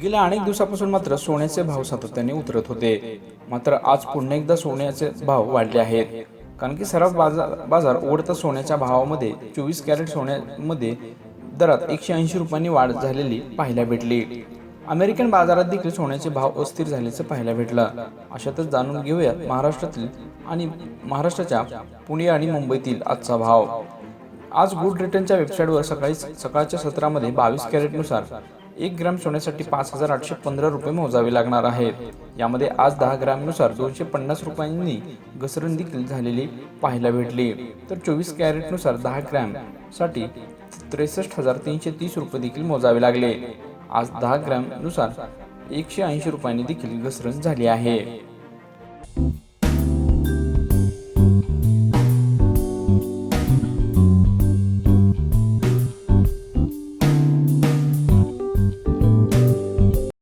गेल्या अनेक दिवसापासून मात्र सोन्याचे भाव सातत्याने उतरत होते. मात्र आज पुन्हा एकदा सोन्याचे भाव वाढले आहेत. कारण की सराफ बाजार बाजार ओढता सोन्याच्या भावामध्ये चोवीस कॅरेट सोन्यामध्ये दरात एकशे ऐंशी रुपयांनी वाढ झालेली पाहायला भेटली. अमेरिकन बाजारात देखील सोन्याचे भाव अस्थिर झाल्याचं पाहायला भेटलं. अशातच जाणून घेऊयात महाराष्ट्रातील आणि महाराष्ट्राच्या पुणे आणि मुंबईतील आजचा भाव. आज गुड रिटर्नच्या वेबसाईटवर सकाळी सकाळच्या सत्रामध्ये बावीस कॅरेटनुसार एक ग्रॅम सोन्यासाठी पाच हजार आठशे पंधरा रुपये मोजावे लागणार आहेत. यामध्ये आज दहा ग्रॅमनुसार दोनशे पन्नास रुपयांनी घसरण देखील झालेली पाहायला भेटली. तर चोवीस कॅरेटनुसार दहा ग्रॅमसाठी त्रेसष्ट हजार तीनशे तीस रुपये देखील मोजावे लागले. आज दहा ग्रॅमनुसार एकशे ऐंशी रुपयांनी देखील घसरण झाली आहे.